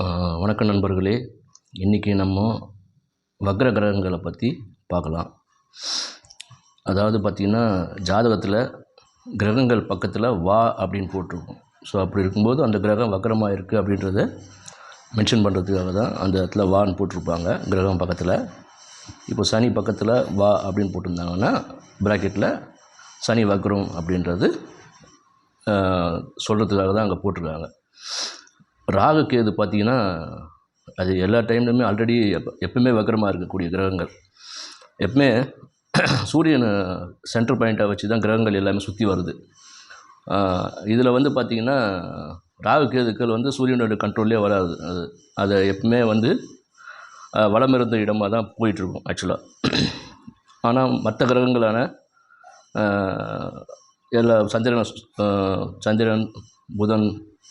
வணக்கம் நண்பர்களே. இன்றைக்கி நம்ம வக்ர கிரகங்களை பற்றி பார்க்கலாம். அதாவது பார்த்திங்கன்னா ஜாதகத்தில் கிரகங்கள் பக்கத்தில் வா அப்படின்னு போட்டிருக்கும். ஸோ அப்படி இருக்கும்போது அந்த கிரகம் வக்ரமாக இருக்குது அப்படின்றத மென்ஷன் பண்ணுறதுக்காக தான் அந்த இடத்துல வான்னு போட்டிருப்பாங்க கிரகம் பக்கத்தில். இப்போ சனி பக்கத்தில் வா அப்படின்னு போட்டிருந்தாங்கன்னா ப்ராக்கெட்டில் சனி வக்ரம் அப்படின்றது சொல்கிறதுக்காக தான் அங்கே போட்டிருக்காங்க. ராகு கேது பார்த்திங்கன்னா அது எல்லா டைம்லையுமே ஆல்ரெடி எப்போ எப்பவுமே வக்கரமாக இருக்கக்கூடிய கிரகங்கள். எப்பவுமே சூரியனை சென்டர் பாயிண்ட்டாக வச்சு தான் கிரகங்கள் எல்லாமே சுற்றி வருது. இதில் வந்து பார்த்திங்கன்னா ராகு கேதுக்கள் வந்து சூரியனோட கண்ட்ரோல்லே வராது. அது அதை எப்பவுமே வந்து வளம் இருந்த இடமாக தான் போயிட்டுருக்கும் ஆக்சுவலாக ஆனால் மற்ற கிரகங்களான எல்லா சந்திரன் சந்திரன் புதன்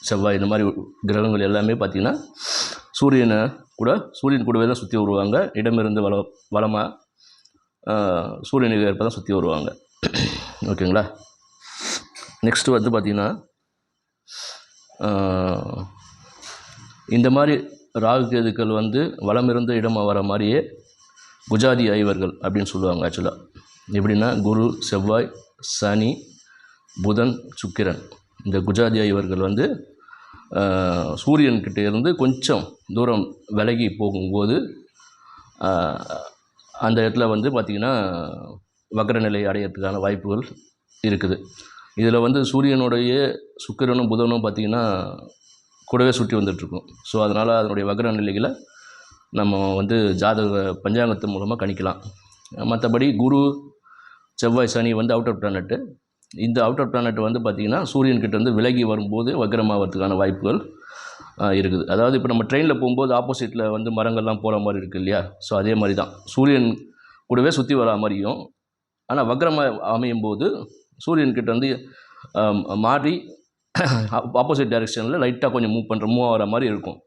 செவ்வாய் இந்த மாதிரி கிரகங்கள் எல்லாமே பார்த்திங்கன்னா சூரியனை கூட சூரியன் கூடவே தான் சுற்றி வருவாங்க. இடமிருந்து வள வளமாக சூரியனுக்கு ஏற்ப தான் சுற்றி வருவாங்க. ஓகேங்களா? நெக்ஸ்ட்டு வந்து பார்த்திங்கன்னா இந்த மாதிரி ராகு கேதுக்கள் வந்து வளமிருந்த இடமாக வர மாதிரியே குஜாதி ஐவர்கள் அப்படின்னு சொல்லுவாங்க ஆக்சுவலாக எப்படின்னா குரு செவ்வாய் சனி புதன் சுக்கிரன். இந்த குஜராதி இவர்கள் வந்து சூரியன்கிட்ட இருந்து கொஞ்சம் தூரம் விலகி போகும்போது அந்த இடத்துல வந்து பார்த்திங்கன்னா வக்ரநிலை அடையிறதுக்கான வாய்ப்புகள் இருக்குது. இதில் வந்து சூரியனுடைய சுக்கிரனும் புதனும் பார்த்திங்கன்னா கூடவே சுற்றி வந்துட்டுருக்கும். ஸோ அதனால் அதனுடைய வக்ர நிலைகளை நம்ம வந்து ஜாதக பஞ்சாங்கத்து மூலமாக கணிக்கலாம். மற்றபடி குரு செவ்வாய் சனி வந்து அவுட் ஆஃப் பிளானட்டு இந்த அவுட் ஆஃப் பிளானட் வந்து பார்த்திங்கன்னா சூரியன்கிட்ட வந்து விலகி வரும்போது வக்ரமாகறதுக்கான வாய்ப்புகள் இருக்குது. அதாவது இப்போ நம்ம ட்ரெயினில் போகும்போது ஆப்போசிட்டில் வந்து மரங்கள்லாம் போகிற மாதிரி இருக்குது இல்லையா? ஸோ அதே மாதிரி தான் சூரியன் கூடவே சுற்றி வரா மாதிரியும் ஆனால் வக்ரமாக அமையும் போது சூரியன்கிட்ட வந்து மாறி ஆப்போசிட் டைரெக்ஷனில் லைட்டாக கொஞ்சம் மூவ் பண்ணுற மூவ் ஆகிற மாதிரி இருக்கும்.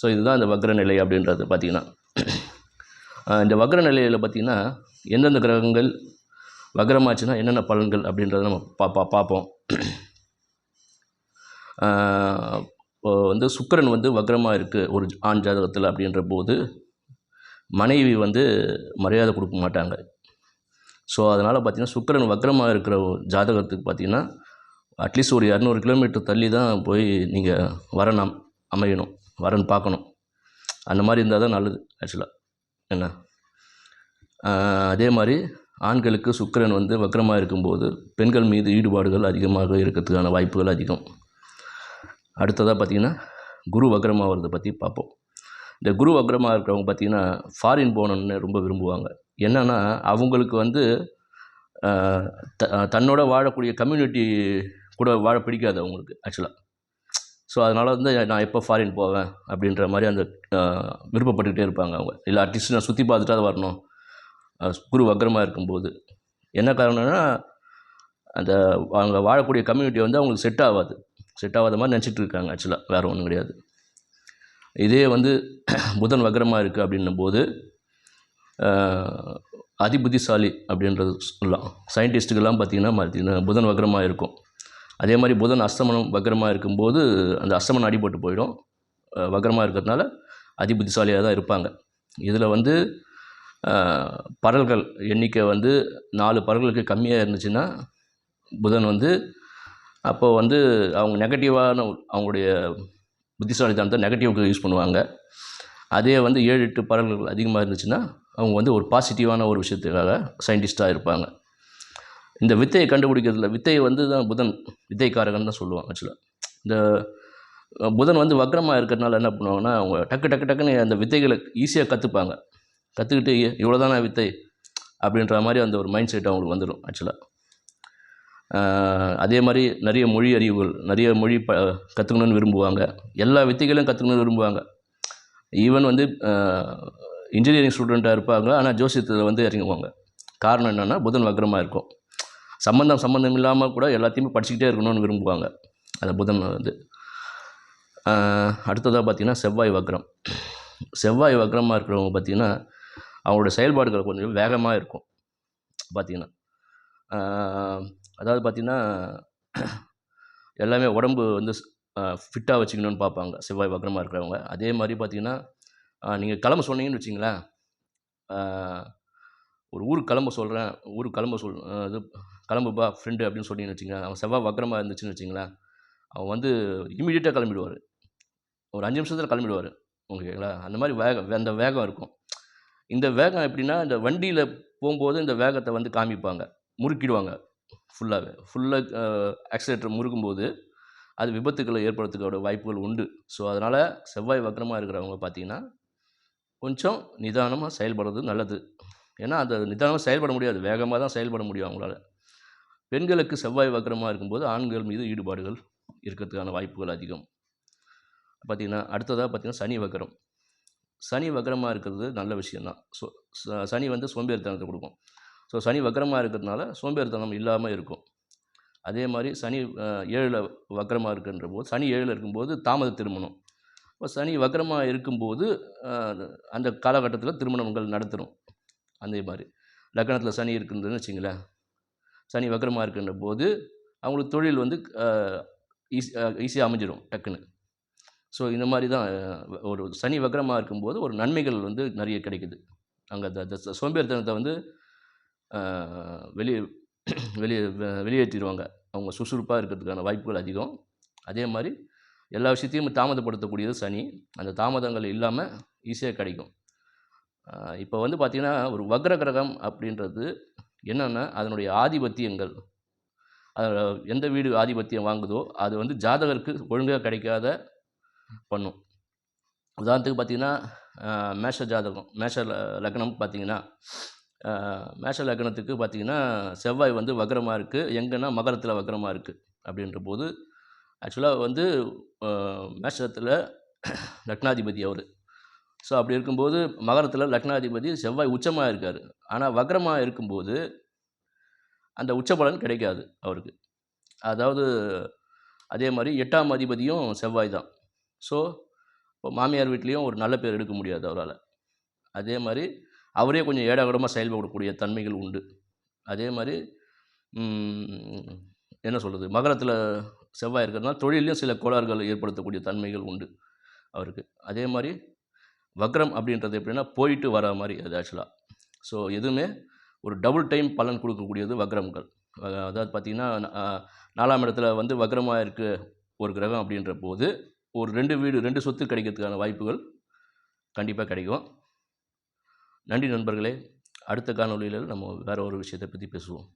ஸோ இதுதான் இந்த வக்ர நிலை அப்படின்றது பார்த்திங்கன்னா இந்த வக்ர நிலையில் பார்த்திங்கன்னா எந்தெந்த கிரகங்கள் வக்ரமாச்சுன்னா என்னென்ன பலன்கள் அப்படின்றத நம்ம பா பார்ப்போம். வந்து சுக்கிரன் வந்து வக்ரமாக இருக்குது ஒரு ஆண் ஜாதகத்தில் அப்படின்ற போது மனைவி வந்து மரியாதை கொடுக்க மாட்டாங்க. ஸோ அதனால் பார்த்திங்கன்னா சுக்கரன் வக்ரமாக இருக்கிற ஒரு ஜாதகத்துக்கு பார்த்தீங்கன்னா அட்லீஸ்ட் ஒரு இரநூறு கிலோமீட்டர் தள்ளி தான் போய் நீங்கள் வரணும் அமையணும் வரன் பார்க்கணும். அந்த மாதிரி இருந்தால் தான் நல்லது ஆக்சுவலாக என்ன? அதே மாதிரி ஆண்களுக்கு சுக்கிரன் வந்து வக்கரமாக இருக்கும்போது பெண்கள் மீது ஈடுபாடுகள் அதிகமாக இருக்கிறதுக்கான வாய்ப்புகள் அதிகம். அடுத்ததாக பார்த்தீங்கன்னா குரு வக்ரமாக வரதை பற்றி பார்ப்போம். இந்த குரு வக்ரமாக இருக்கிறவங்க பார்த்திங்கன்னா ஃபாரின் போகணுன்னு ரொம்ப விரும்புவாங்க. என்னென்னா அவங்களுக்கு வந்து த தன்னோட வாழக்கூடிய கம்யூனிட்டி கூட வாழ பிடிக்காது அவங்களுக்கு ஆக்சுவலாக ஸோ அதனால் வந்து நான் எப்போ ஃபாரின் போவேன் அப்படின்ற மாதிரி அந்த விருப்பப்பட்டுக்கிட்டே இருப்பாங்க அவங்க. இல்லை அட்லீஸ்ட் நான் சுற்றி பார்த்துட்டு தான் வரணும். குரு வக்ரமாக இருக்கும்போது. என்ன காரணம்னா அந்த அவங்க வாழக்கூடிய கம்யூனிட்டி வந்து அவங்களுக்கு செட் ஆகாது. செட் ஆகாத மாதிரி நினச்சிட்டு இருக்காங்க ஆக்சுவலாக வேறு ஒன்றும் கிடையாது. இதே வந்து புதன் வக்ரமாக இருக்குது அப்படின்னும் போது அதிபுத்திசாலி அப்படின்றது சொல்லலாம். சயின்டிஸ்ட்டுக்கெல்லாம் பார்த்திங்கன்னா பார்த்தீங்கன்னா புதன் வக்ரமாக இருக்கும். அதே மாதிரி புதன் அஸ்தமனம் வக்ரமாக இருக்கும்போது அந்த அஸ்தமனம் அடிபட்டு போயிடும். வக்ரமாக இருக்கிறதுனால அதிபுத்திசாலியாக தான் இருப்பாங்க. இதில் வந்து பரல்கள் எண்ணிக்கை வந்து நாலு பரல்களுக்கு கம்மியாக இருந்துச்சுன்னா புதன் வந்து அப்போது வந்து அவங்க நெகட்டிவான அவங்களுடைய புத்திசாலித்தனத்தை நெகட்டிவ்க்கு யூஸ் பண்ணுவாங்க. அதே வந்து ஏழு எட்டு பரல்கள் அதிகமாக இருந்துச்சுன்னா அவங்க வந்து ஒரு பாசிட்டிவான ஒரு விஷயத்துக்காக சயின்டிஸ்ட்டாக இருப்பாங்க. இந்த வித்தையை கண்டுபிடிக்கிறதுல வித்தை வந்து தான் புதன் வித்தைக்காரகன் தான் சொல்லுவாங்க ஆக்சுவலாக இந்த புதன் வந்து வக்ரமாக இருக்கிறதுனால என்ன பண்ணுவாங்கன்னா அவங்க டக்கு டக்கு டக்குன்னு அந்த வித்தைகளை ஈஸியாக கற்றுப்பாங்க கற்றுக்கிட்டு இவ்வளோ தானே வித்தை? அப்படின்ற மாதிரி அந்த ஒரு மைண்ட் செட் அவங்களுக்கு வந்துடும் ஆக்சுவலாக அதே மாதிரி நிறைய மொழி அறிவுகள் நிறைய மொழி ப கற்றுக்கணுன்னு விரும்புவாங்க. எல்லா வித்தைகளையும் கற்றுக்கணுன்னு விரும்புவாங்க. ஈவன் வந்து இன்ஜினியரிங் ஸ்டூடெண்ட்டாக இருப்பாங்க ஆனால் ஜோசியத்தில் வந்து இறங்குவாங்க காரணம் என்னென்னா புதன் வக்ரமாக இருக்கும். சம்மந்தம் சம்மந்தம் இல்லாமல் கூட எல்லாத்தையுமே படிச்சுக்கிட்டே இருக்கணும்னு விரும்புவாங்க அந்த புதன் வந்து. அடுத்ததாக பார்த்திங்கன்னா செவ்வாய் வக்ரம். செவ்வாய் வக்ரமாக இருக்கிறவங்க பார்த்திங்கன்னா அவங்களோட செயல்பாடுகள் கொஞ்சம் வேகமாக இருக்கும். பார்த்திங்கன்னா அதாவது பார்த்திங்கன்னா எல்லாமே உடம்பு வந்து ஃபிட்டாக வச்சுக்கணும்னு பார்ப்பாங்க செவ்வாய் வக்கரமாக இருக்கிறவங்க. அதே மாதிரி பார்த்திங்கன்னா நீங்கள் கிளம்ப சொன்னீங்கன்னு வச்சிங்களேன் ஒரு ஊருக்கு கிளம்ப சொல்கிறேன் ஊருக்கு கிளம்ப சொல் இது கிளம்புப்பா ஃப்ரெண்டு அப்படின்னு சொன்னீங்கன்னு வச்சுங்களேன் அவன் செவ்வாய் வக்கரமாக இருந்துச்சுன்னு வச்சிங்களேன் அவன் வந்து இமீடியட்டாக கிளம்பிடுவார். ஒரு அஞ்சு நிமிஷத்தில் கிளம்பிடுவார். ஓகேங்களா? அந்த மாதிரி வேகம் அந்த வேகம் இருக்கும். இந்த வேகம் எப்படின்னா இந்த வண்டியில் போகும்போது இந்த வேகத்தை வந்து காமிப்பாங்க. முறுக்கிடுவாங்க. ஃபுல்லாகவே ஃபுல்லாக ஆக்சிலேட்டர் முறுக்கும்போது அது விபத்துக்களை ஏற்படுறதுக்கோட வாய்ப்புகள் உண்டு. ஸோ அதனால் செவ்வாய் வக்கரமாக இருக்கிறவங்க பார்த்தீங்கன்னா கொஞ்சம் நிதானமாக செயல்படுறது நல்லது. ஏன்னா அந்த நிதானமாக செயல்பட முடியாது. வேகமாக தான் செயல்பட முடியும் அவங்களால. பெண்களுக்கு செவ்வாய் வக்கரமாக இருக்கும்போது ஆண்கள் மீது ஈடுபாடுகள் இருக்கிறதுக்கான வாய்ப்புகள் அதிகம். பார்த்திங்கன்னா அடுத்ததாக பார்த்திங்கன்னா சனி வக்கரம். சனி வக்கரமாக இருக்கிறது நல்ல விஷயந்தான் ஸோ சனி வந்து சோம்பேறித்தனத்தை கொடுக்கும். ஸோ சனி வக்கரமாக இருக்கிறதுனால சோம்பேறித்தனம் இல்லாமல் இருக்கும். அதே மாதிரி சனி ஏழில் வக்கரமாக இருக்குன்ற போது சனி ஏழில் இருக்கும்போது தாமத திருமணம் இப்போ சனி வக்கரமாக இருக்கும்போது அந்த காலகட்டத்தில் திருமணங்கள் நடத்துகிறோம் அதே மாதிரி. லக்கணத்தில் சனி இருக்குன்றதுன்னு வச்சிங்களேன். சனி வக்கரமாக இருக்கின்ற போது அவங்களுக்கு தொழில் வந்து ஈஸி ஈஸியாக அமைஞ்சிடும் டக்குன்னு. ஸோ இந்த மாதிரி தான் ஒரு சனி வக்ரமாக இருக்கும்போது ஒரு நன்மைகள் வந்து நிறைய கிடைக்குது. அங்கே அந்த சோம்பேறித்தனத்தை வந்து வெளியே வெளியே வெ- வெளியேற்றிடுவாங்க அவங்க சுறுசுறுப்பாக இருக்கிறதுக்கான வாய்ப்புகள் அதிகம். அதே மாதிரி எல்லா விஷயத்தையும் தாமதப்படுத்தக்கூடியது சனி. அந்த தாமதங்கள் இல்லாமல் ஈஸியாக கிடைக்கும். இப்போ வந்து பார்த்திங்கன்னா ஒரு வக்ர கிரகம் அப்படின்றது என்னென்னா அதனுடைய ஆதிபத்தியங்கள். அதில் எந்த வீடு ஆதிபத்தியம் வாங்குதோ அது வந்து ஜாதகருக்கு ஒழுங்காக கிடைக்காத பண்ணும். உதாரணத்துக்கு பார்த்தீங்கன்னா மேஷ ஜாதகம் மேஷ லக்னம் பார்த்திங்கன்னா மேஷ லக்னத்துக்கு பார்த்திங்கன்னா செவ்வாய் வந்து வக்ரமாக இருக்குது எங்கன்னா மகரத்தில் வக்ரமாக இருக்குது அப்படின்ற போது ஆக்சுவலாக வந்து மேஷத்தில் லக்னாதிபதி அவர். ஸோ அப்படி இருக்கும்போது மகரத்தில் லக்னாதிபதி செவ்வாய் உச்சமாக இருக்கார். ஆனால் வக்ரமாக இருக்கும்போது அந்த உச்ச பலன் கிடைக்காது அவருக்கு. அதாவது அதே மாதிரி எட்டாம் அதிபதியும் செவ்வாய் தான். ஸோ இப்போ மாமியார் வீட்லேயும் ஒரு நல்ல பேர் எடுக்க முடியாது அவரால். அதே மாதிரி அவரே கொஞ்சம் ஏடாகடமாக செயல்படக்கூடிய தன்மைகள் உண்டு. அதே மாதிரி என்ன சொல்கிறது மகரத்தில் செவ்வாய் இருக்கிறதுனால தொழிலையும் சில கோளாறுகள் ஏற்படுத்தக்கூடிய தன்மைகள் உண்டு அவருக்கு. அதே மாதிரி வக்ரம் அப்படின்றது எப்படின்னா போயிட்டு வர மாதிரி அது ஆக்சுவலாக ஸோ எதுவுமே ஒரு டபுள் டைம் பலன் கொடுக்கக்கூடியது வக்ரம்கள். அதாவது பார்த்திங்கன்னா நாலாம் இடத்துல வந்து வக்ரமாக இருக்க ஒரு கிரகம் அப்படின்ற போது ஒரு ரெண்டு வீடு ரெண்டு சொத்து கிடைக்கிறதுக்கான வாய்ப்புகள் கண்டிப்பாக கிடைக்கும். நன்றி நண்பர்களே. அடுத்த காணொலியில் நம்ம வேறு ஒரு விஷயத்தை பற்றி பேசுவோம்.